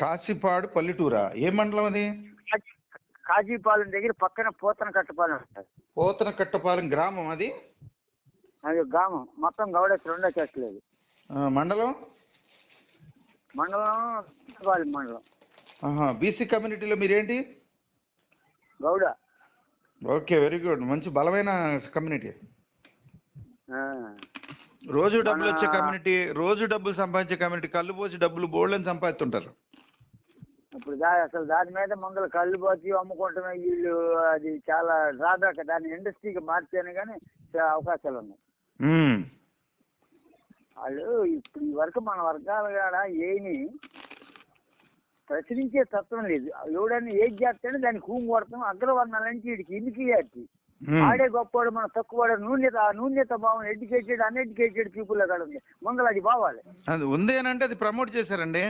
కాశీపాడు పల్లెటూరా? ఏ మండలం అది? కాజీ- కాజీపాలెం దగ్గర పక్కన పోతన కట్టపాలెం పోతన కట్టపాలెం గ్రామం అది? అది గ్రామం. మొత్తం గౌడెస్ రెండో చేస్తలేదు మండలం? మండలం కట్టపాలెం మండలం. బీసీ కమ్యూనిటీలో మీరేంటి? గౌడ. Okay very good. మంచి బలమైన కమ్యూనిటీ. రోజు డబ్బులు వచ్చే కమ్యూనిటీ రోజు డబ్బులు సంపాదించే కమ్యూనిటీ కళ్ళు పోసి డబ్బులు బోల్డని సంపాదిస్తుంటారు. ఇప్పుడు దా అసలు దాని మీద ముందర కళ్ళు పోతి అమ్ముకుంటున్న వీళ్ళు అది చాలా డ్రాబ్యాక్. దాన్ని ఇండస్ట్రీకి మార్చాను కానీ అవకాశాలు ఉన్నాయి. వాళ్ళు ఇప్పుడు ఈ వరకు మన వర్గాలు కాడ ఏమి ప్రశ్నించే తత్వం లేదు. ఎవడన్నా ఏది చేస్తాడో దానికి హూమ్ కొడతాం అగ్రవర్ణాల నుంచి వీడికి ఉమ్. ఆడే గొప్పవాడు మన తక్కువవాడు నూన్యత ఆ నూన్యత భావం ఎడ్యుకేటెడ్ అన్ఎడ్యుకేటెడ్ పీపుల్ అక్కడ ఉంది. ముందర అది బావాలి అది ఉంది అని అంటే అది ప్రమోట్ చేశారండి?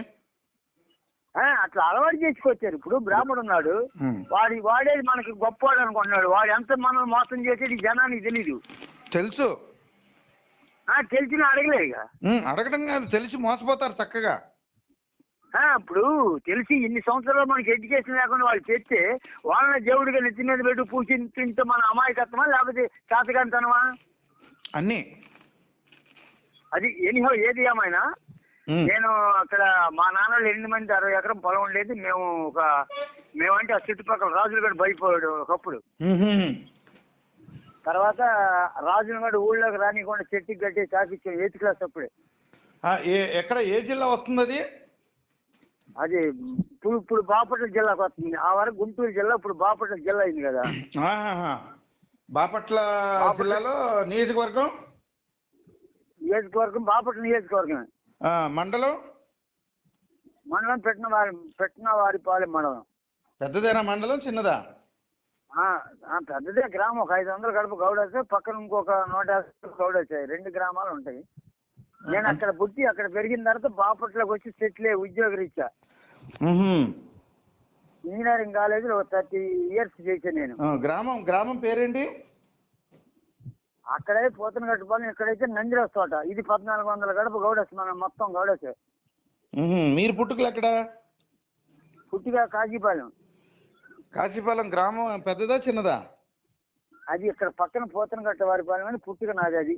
ఆ, అట్లా అలవాటు చేసుకొచ్చారు. ఇప్పుడు బ్రాహ్మడు ఉన్నాడు. వాడి వాడేది మనకి గొప్పవాడు అనుకుంటున్నాడు. వాడు ఎంత మనం మోసం చేసేది జనానికి తెలీదు. తెలుసు. ఆ, తెలిసినా అడగలే ఇక. అడగడం కాదు తెలిసి మోసపోతారు చక్కగా. ఇప్పుడు తెలిసి ఇన్ని సంవత్సరాలు మనకి ఎడ్యుకేషన్ లేకుండా వాళ్ళు చేస్తే వాళ్ళని దేవుడిగా నెత్తి మీద పెట్టి పూజించుంటే మన అమాయకత్వమా లేకపోతే చాతకంతనమా అన్నీ. అది ఎనిహో ఏది ఏమైనా. నేను అక్కడ మా నాన్నలు ఎనిమిది మంది అరవై ఎకరం పొలం ఉండేది. మేము ఒక మేమంటే ఆ చుట్టుపక్కల రాజులు కూడా భయపోయాడు ఒకప్పుడు. తర్వాత రాజులు కూడా ఊళ్ళోకి రానికుండా చెట్టుకి కట్టి తాకిచ్చాం ఎయిత్ క్లాస్ అప్పుడే. ఎక్కడ ఏ జిల్లా వస్తుంది అది అది ఇప్పుడు ఇప్పుడు బాపట్ల జిల్లాకు వస్తుంది ఆ వరకు గుంటూరు జిల్లా ఇప్పుడు బాపట్ల జిల్లా అయింది కదా. ఆహాహా. బాపట్ల. జిల్లాలో నియోజకవర్గం? నియోజకవర్గం బాపట్ల నియోజకవర్గం ఆ, మండలం? మండలం పెట్టిన వారి పెట్టిన వారిపాలెం మండలం. పెద్దదేనా మండలం? చిన్నదా? ఆ, ఆ, పెద్దదే గ్రామం. ఒక ఐదు వందల గడప గౌడేస్తే పక్కన ఇంకొక నూట యాభై గౌడేసాయి రెండు గ్రామాలు ఉంటాయి. నేను అక్కడ పుట్టి అక్కడ పెరిగిన తర్వాత బాపట్లోకి వచ్చి సెటిల్ అయ్యి ఉద్యోగ రీత్యా. ఇంజనీరింగ్ కాలేజీలో ఒక థర్టీ ఇయర్స్ చేశాను నేను. గ్రామం గ్రామం పేరేంటి? అక్కడే పోతన కట్టుపాలెం ఇక్కడైతే నందిరాస్ తోట ఇది పద్నాలుగు వందల గడప గౌడెస్ మనం మొత్తం గౌడెస్. మీరు పుట్టుకలు ఎక్కడ? పుట్టిగా కాజీపాలెం. కాశీపాలెం గ్రామం పెద్దదా చిన్నదా? అది ఇక్కడ పక్కన పోతన కట్ట వారిపాలెం అని పుట్టిక నాది అది.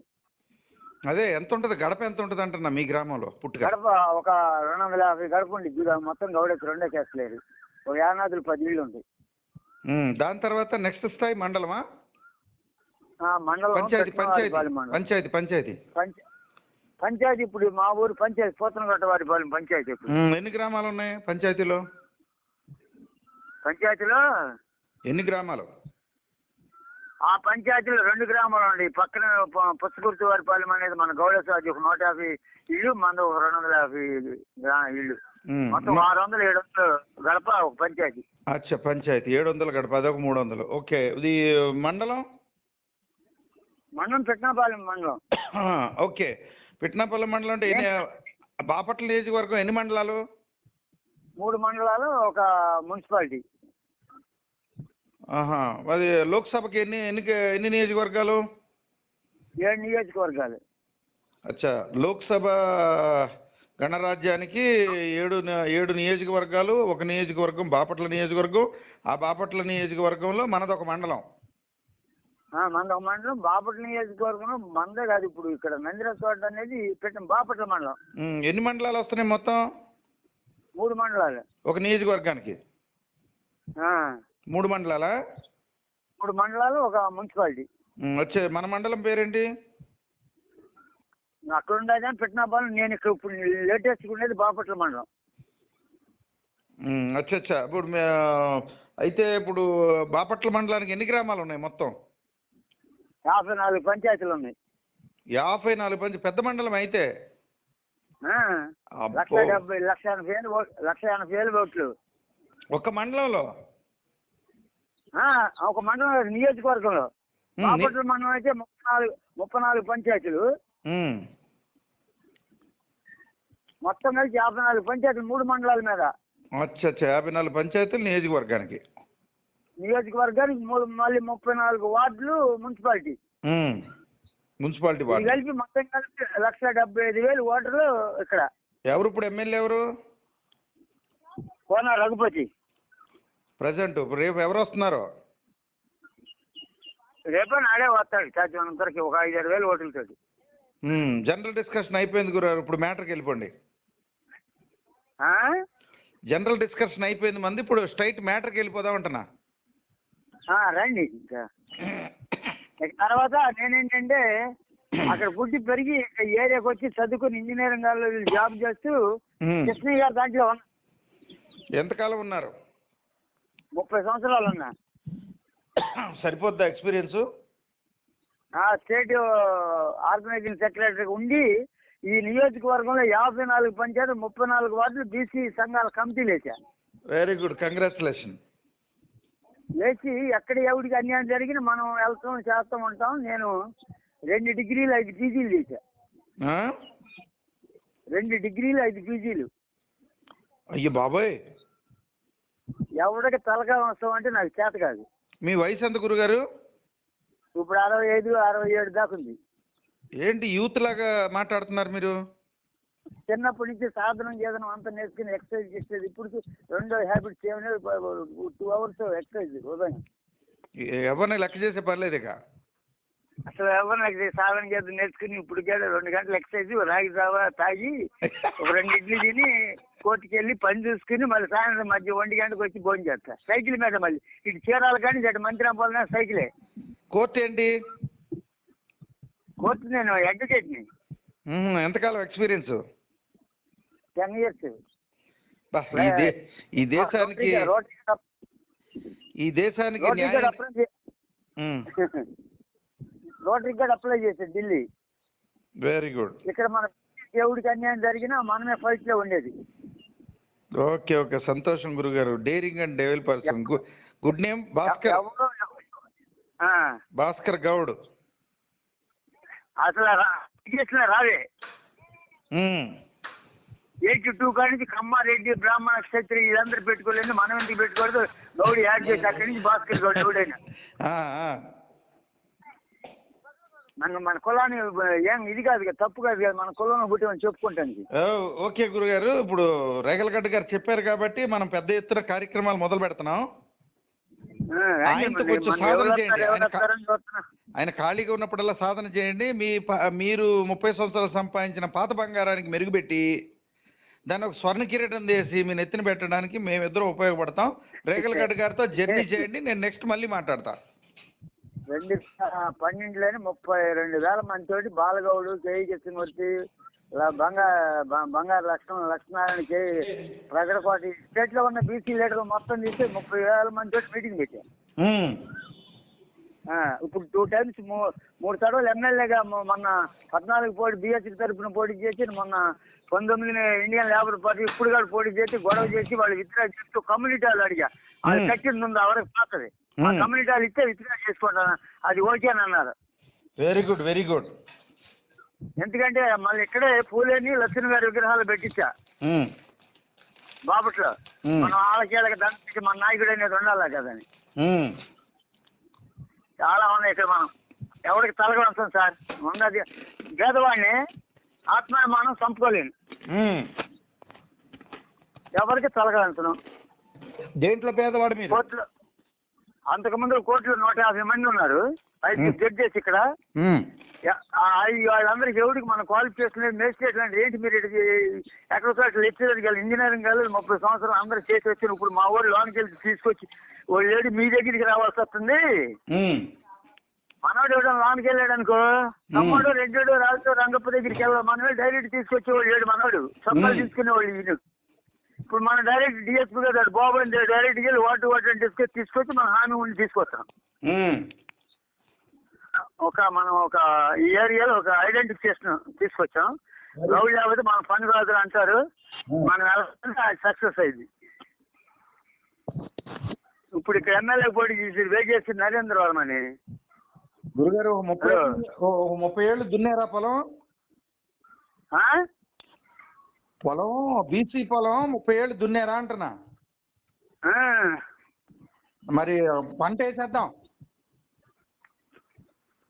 అదే ఎంత ఉంటది గడప ఎంత ఉంటది అంటున్నా మీ గ్రామంలో పుట్టుక? గడప ఒక రెండు వందల యాభై గడప ఉంది ఇది మొత్తం గౌడెస్ రెండే చేస్తలేరు ఒక యానాదులు పది ఇళ్ళు ఉమ్, దాని తర్వాత నెక్స్ట్ స్థాయి మండలమా? ఆ, మండలం పంచాయతీ పంచాయతీ పంచాయతీ పంచాయతీ. పంచ పంచాయతీ ఇప్పుడు మా ఊరు పంచాయతీ పోతనగట్ట వారిపాలెం పంచాయతీ ఎన్ని గ్రామాలు ఉన్నాయి పంచాయతీలో? పంచాయతీలో ఎన్ని గ్రామాలు? ఆ పంచాయతీలో రెండు గ్రామాలు ఉన్నాయి. పక్కన పుచ్చకుర్తి వారిపాలెం అనేది మన గౌడెస్ అది ఒక నూట యాభై ఇల్లు మన ఒక రెండు వందల యాభై ఇల్లు మొత్తం ఆరు వందలు ఏడు వందలు గడప ఒక పంచాయతీ. అచ్చా పంచాయతీ. ఏడు వందలు గడప అదొక మూడు వందలు. ఓకే. ఇది మండలం? మండలం పెట్టినపాలెం మండలం. ఓకే. పిట్నాపల్లి మండలం అంటే ఎన్ని బాపట్ల నియోజకవర్గం ఎన్ని మండలాలు? మూడు మండలాలు ఒక మున్సిపాలిటీ. ఆహా. అది లోక్సభకి ఎన్ని ఎన్ని ఎన్ని నియోజకవర్గాలు? ఏడు నియోజకవర్గాలు? అచ్చా. లోక్సభ గణరాజ్యానికి ఏడు ఏడు నియోజకవర్గాలు ఒక నియోజకవర్గం బాపట్ల నియోజకవర్గం. ఆ బాపట్ల నియోజకవర్గంలో మనది ఒక మండలం. మంద ఒక మండలం. బాపట్ల నియోజకవర్గం మందే కాదు ఇప్పుడు ఇక్కడ నందిరాజ్ తోట అనేది పెట్టిన బాపట్ల మండలం. ఎన్ని మండలాలు వస్తున్నాయి మొత్తం? మూడు మండలాలు. ఒక నియోజకవర్గానికి. మూడు మండలాలా? మూడు మండలాలు ఒక మున్సిపాలిటీ. వచ్చే మన మండలం పేరేంటి? అక్కడ ఉండేది పెట్టినపాలెం నేను ఇక్కడ ఇప్పుడు లేటెస్ట్ ఉండేది బాపట్ల మండలం. అచ్చా అచ్చా. ఇప్పుడు అయితే ఇప్పుడు బాపట్ల మండలానికి ఎన్ని గ్రామాలు ఉన్నాయి మొత్తం? యాభై నాలుగు పంచాయతీలు ఉన్నాయి. యాభై నాలుగు పంచి పెద్ద మండలం అయితే? లక్ష. డెబ్బై లక్ష ఎనభై వేలు లక్ష ఎనభై వేలు ఓట్లు. ఒక మండలంలో? ఒక మండలం నియోజకవర్గంలో. బాపట్ల మండలం అయితే ముప్పై నాలుగు ముప్పై నాలుగు పంచాయతీలు. మొత్తం కలిసి యాభై నాలుగు పంచాయతీలు మూడు మండలాల మీద. అచ్చా అచ్చా యాభై నాలుగు పంచాయతీలు నియోజకవర్గానికి. నియోజకవర్గానికి మూడు మళ్ళీ ముప్పై నాలుగు వార్డులు మున్సిపాలిటీ. Municipality ward. కలిపి మొత్తం కలిపి లక్ష డెబ్బై ఐదు వేలు ఓటర్లు ఇక్కడ. ఎవరు ఇప్పుడు ఎమ్మెల్యే ఎవరు? కోన రఘుపతి. ప్రజెంట్ రేపు ఎవరు వస్తున్నారు? రేపే నాడే వస్తాడు. చాచి ఒక ఐదారు వేలు ఓట్లతోటి జనరల్ డిస్కషన్ అయిపోయింది గురుగారు. ఇప్పుడు మ్యాటర్కి వెళ్ళిపోండి. ఆ? జనరల్ డిస్కషన్ అయిపోయింది మంది. ఇప్పుడు స్ట్రైట్ మ్యాటర్కి వెళ్ళిపోదాం అంటున్నా. ఆ, రండి. ఇంకా. తర్వాత నేనేంటంటే అక్కడ పుట్టి పెరిగి ఏరియాకి వచ్చి చదువుకుని ఇంజనీరింగ్ జాబ్ చేస్తూ కృష్ణయ్య గారు దాంట్లో ఎంతకాలం ఉన్నారు? ముప్పై సంవత్సరాలు ఉన్నా సరిపోద్దా ఎక్స్పీరియన్స్? ఆ స్టేట్ ఆర్గనైజింగ్ సెక్రటరీ ఉండి ఈ నియోజకవర్గంలో యాభై నాలుగు పంచాయతీ ముప్పై నాలుగు వార్డులు బీసీ సంఘాల కమిటీలు వేసా వెరీ గుడ్ కంగ్రాచులేషన్ లేచి ఎక్కడ ఎవడికి అన్యాయం జరిగిన మనం వెళ్తాం చేస్తాం ఉంటాం. నేను రెండు డిగ్రీలు ఐదు పీజీలు చేశా. రెండు డిగ్రీలు ఐదు పీజీలు. అయ్యో బాబోయ్. ఎవడికి తలగా వస్తాం అంటే నాకు చేత కాదు. మీ వయసు ఎంత గురుగారు? ఇప్పుడు అరవై ఐదు అరవై ఏడు దాకా ఉంది. ఏంటి యూత్ లాగా మాట్లాడుతున్నారు మీరు? చిన్నప్పటి నుంచి సాధనం చేదనం అంతా నేర్చుకుని ఎక్సర్సైజ్ చేసేది. ఇప్పుడు రెండో హ్యాబిట్స్ ఏమైనా టూ అవర్స్ ఎక్సర్సైజ్ ఉదయం. ఎవరిని లెక్క చేసే పర్లేదు ఇక. అసలు ఎవరు నాకు సాధన చేద్దాం నేర్చుకుని ఇప్పుడు రెండు గంటలు ఎక్సర్సైజ్ రాగి జావా తాగి ఒక రెండు ఇడ్లీ తిని కోర్టుకి వెళ్ళి పని చూసుకుని మళ్ళీ సాయంత్రం మధ్య ఒంటి గంటకు వచ్చి భోజనం చేస్తా. సైకిల్ మీద మళ్ళీ. ఇటు చీరాలు కానీ అటు మంత్రిరాంపాలన సైకిలే. కోర్టు ఏంటి? కోర్టు నేను అడ్వకేట్ని. ఉహుం, ఎంతకాలం ఎక్స్పీరియన్స్ టెన్ ఇయర్స్ ఈ దేశానికి ఈ దేశానికి రోటరీ కార్డ్ అప్లై చేశాడు ఢిల్లీ. వెరీ గుడ్ ఇక్కడ మన దేవుడికి అన్యాయం జరిగినా మనమే ఫైట్లో ఉండేది. ఓకే ఓకే సంతోషం గురుగారు. Daring and devil person good name Bhaskar Bhaskar Goud అసలు చేసిన రావే. ఎయిటీ టూ కాడి నుంచి కమ్మారెడ్డి బ్రాహ్మణ క్షత్రి వీళ్ళందరూ పెట్టుకోలేదు. మనం ఎందుకు పెట్టుకోలేదు? గౌడి యాడ్ చేసి అక్కడి నుంచి భాస్కర్ గౌడ్ ఆ. మన మన కులాన్ని ఏం ఇది కాదు కదా తప్పు కాదు కదా మన కులంలో పుట్టి చెప్పుకుంటానికి. ఓ, ఓకే గురుగారు ఇప్పుడు రేగలగడ్డ గారు చెప్పారు కాబట్టి మనం పెద్ద ఎత్తున కార్యక్రమాలు మొదలు పెడుతున్నాం. ఆయనతో. కొంచెం మన సాధన చేయండి. ఆయన ఖాళీగా ఉన్నప్పుడల్లా సాధన చేయండి. మీ మీరు ముప్పై సంవత్సరాలు సంపాదించిన పాత బంగారానికి మెరుగుపెట్టి దాన్ని ఒక స్వర్ణ కిరీటం చేసి మీ నెత్తిన పెట్టడానికి మేమిద్దరం ఉపయోగపడతాం. రేగలగడ్డ గారితో జర్నీ చేయండి. నేను నెక్స్ట్ మళ్ళీ మాట్లాడతా. రెండు పన్నెండులోనే ముప్పై రెండు వేల మంది తోటి బాలగౌడు కేఈ కృష్ణమూర్తి ఇలా బంగారు బంగారు లక్ష్మణ లక్ష్మీనారాయణ కే ప్రజలకోటి స్టేట్లో ఉన్న బీసీ లీడర్ మొత్తం తీసి ముప్పై వేల మంది తోటి మీటింగ్ పెట్టాం ఉమ్, ఆ, ఇప్పుడు టూ టైమ్స్ మూడు తడవలు ఎమ్మెల్యేగా మొన్న పద్నాలుగు పోటీ బీఎస్సీ తరఫున పోటీ చేసి మొన్న పంతొమ్మిదిని ఇండియన్ లేబర్ పార్టీ ఇప్పుడు కూడా పోటీ చేసి గొడవ చేసి వాళ్ళు విత్డ్రా చేస్తూ కమ్యూనిటీ వాళ్ళు అడిగా అది Hmm. కట్టింది ఉంది ఎవరికి పోతుంది. కమ్యూనిటీ ఇస్తే విత్డ్రా చేసుకుంటాను అది ఓకే అని అన్నారు. వెరీ గుడ్ వెరీ గుడ్ ఎందుకంటే మళ్ళీ ఇక్కడే పూలేని లక్ష్మణ్ గారి విగ్రహాలు పెట్టించా. బాపట్లో. మనం వాళ్ళకి వీళ్ళకి దండకి మన నాయకుడు అనేది ఉండాలి కదని. చాలా ఉన్నాయి ఇక్కడ మనం. ఎవరికి తలగొడతాం సార్? ఉన్నది పేదవాడిని ఆత్మాభిమానం చంపుకోలేను. ఎవరికి తలగలంటున్నాం దేంట్లో పేదవాడు మీరు? కోర్టులో అంతకుముందు కోర్టులో నూట యాభై మంది ఉన్నారు. ఐదు. జడ్జెస్ ఇక్కడ. వాళ్ళందరికీ ఎవరికి మన క్వాలిఫికేషన్ లేదు మేజిస్ట్రేట్ లాంటి ఏంటి మీరు ఎక్కడ లెక్చరర్ కాదు ఇంజనీరింగ్ కాదు ముప్పై సంవత్సరాలు అందరూ చేసి వచ్చి ఇప్పుడు మా ఊరు లోనికి వెళ్ళి తీసుకొచ్చి ఓ లేడీ మీ దగ్గరికి రావాల్సి వస్తుంది. మనోడు ఎవడో లోనికి వెళ్ళాడు అనుకో తమ్ముడు రెడ్డి రాజు రంగప్ప దగ్గరికి వెళ్ళాలి మనమే డైరెక్ట్ తీసుకొచ్చి వాళ్ళు లేడు మనోడు. సంపాలు Hmm. తీసుకునే వాళ్ళు ఈయన. ఇప్పుడు మనం డైరెక్ట్ డిఎస్పీ గారు బాబు డైరెక్ట్ వెళ్ళి వాటర్ వాటర్ తీసుకొచ్చి తీసుకొచ్చి మన హామీ ఉండి తీసుకొస్తాం. ఒక మనం ఒక ఈ ఏరియాలో ఒక ఐడెంటిఫికేషన్ తీసుకొచ్చాం. లవ్ లేకపోతే మన పని రాదు అంటారు. మనం సక్సెస్ అయింది. ఇప్పుడు ఇక్కడ ఎమ్మెల్యే పోటీ చేసి వేగేసి నరేంద్ర వర్మ అని. గురుగారు ముప్పై ముప్పై ఏళ్ళు దున్నేరా పొలం? పొలం బీసీ పొలం ముప్పై ఏళ్ళు దున్నేరా అంటున్నా. మరి పంట వేసేద్దాం.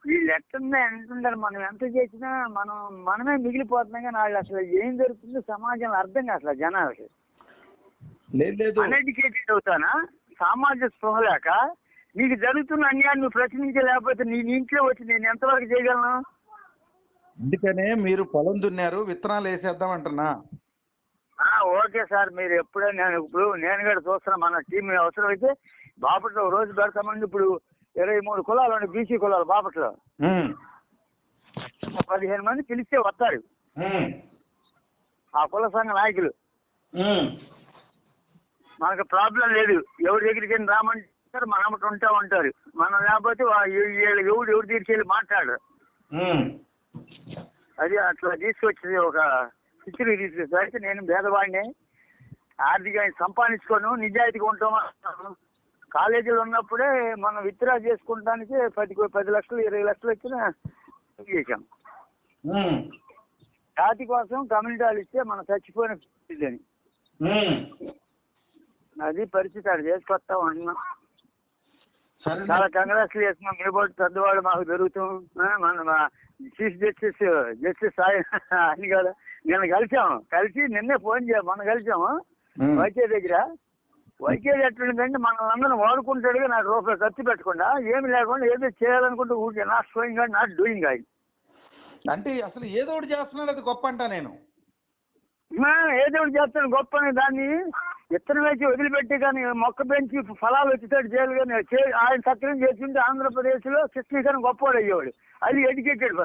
వీళ్ళు ఎట్టుందా ఎంతుంటారు మనం ఎంత చేసినా మనం మనమే మిగిలిపోతున్నాం కానీ వాళ్ళు అసలు ఏం జరుగుతుందో సమాజంలో అర్థం కాదు అసలు జనాలకి. లేదు లేదు. అన్ఎడ్యుకేటెడ్ అవుతానా? సామాజిక స్పృహ లేక నీకు జరుగుతున్న అన్యాయం నువ్వు ప్రశ్నించలేకపోతే నీ ఇంట్లో వచ్చి నేను ఎంతవరకు చేయగలను? అందుకనే మీరు పొలం దున్నారు విత్తనాలు వేసేద్దాం అంటున్నా. ఆ, ఓకే సార్ మీరు ఎప్పుడే నేను ఇప్పుడు నేను కూడా చూస్తున్నా మన టీం అవసరం అయితే బాపట్లో రోజు పెడతామండి ఇప్పుడు ఇరవై మూడు కులాలు ఉన్నాయి బీసీ కులాలు బాపట్లో. పదిహేను మంది పిలిస్తే వస్తారు. ఆ కుల సంఘ నాయకులు. మనకు ప్రాబ్లం లేదు. ఎవరి దగ్గరికి రామంటారు మనం ఉంటా ఉంటారు. మనం లేకపోతే ఎవడు ఎవరి దగ్గరికి వెళ్ళి మాట్లాడరు. అది అట్లా తీసుకొచ్చింది ఒక పిక్చర్ తీసుకొచ్చి నేను భేదవాడిని. ఆర్థికంగా సంపాదించుకోను నిజాయితీగా ఉంటాము? కాలేజీలో ఉన్నప్పుడే మనం విత్డ్రా చేసుకుంటానికి పది పది లక్షలు ఇరవై లక్షలు వచ్చిన చేశాం. జాతి కోసం కమ్యూనిటీ వాళ్ళు ఇస్తే మనం చచ్చిపోయిన పరిస్థితి అని. అది పరిస్థితి అది చేసుకొస్తా ఉంటున్నాం చాలా కంగ్రాట్స్ చేస్తున్నాం పాటు పెద్దవాళ్ళు మాకు ఆ, మన చీఫ్ జస్టిస్ జస్టిస్ సాయి అని కదా. నిన్న కలిసాము కలిసి నిన్నే ఫోన్ చేయ మనం కలిసాము. వైకే దగ్గర. వైకే ఎట్లుందంటే మనల్ని అందరం వాడుకుంటాడుగా. నాకు రూపాయలు ఖర్చు పెట్టకుండా ఏమి లేకుండా ఏదో చేయాలనుకుంటే ఊరికే not showing not doing god అంటే అసలు ఏదో ఒకటి చేస్తున్నాడు. అది గొప్ప అంటా నేను. ఏదో ఒకటి చేస్తాను. గొప్ప అని దాన్ని ఇత్తనం వేసి వదిలిపెట్టి కానీ మొక్క పెంచి ఫలాలు వచ్చేటట్టు చేయాలి కానీ ఆయన సక్రమం చేసింటే ఆంధ్రప్రదేశ్లో చిత్రీకరణ గొప్పవాడు అయ్యేవాడు. అది ఎడ్యుకేటెడ్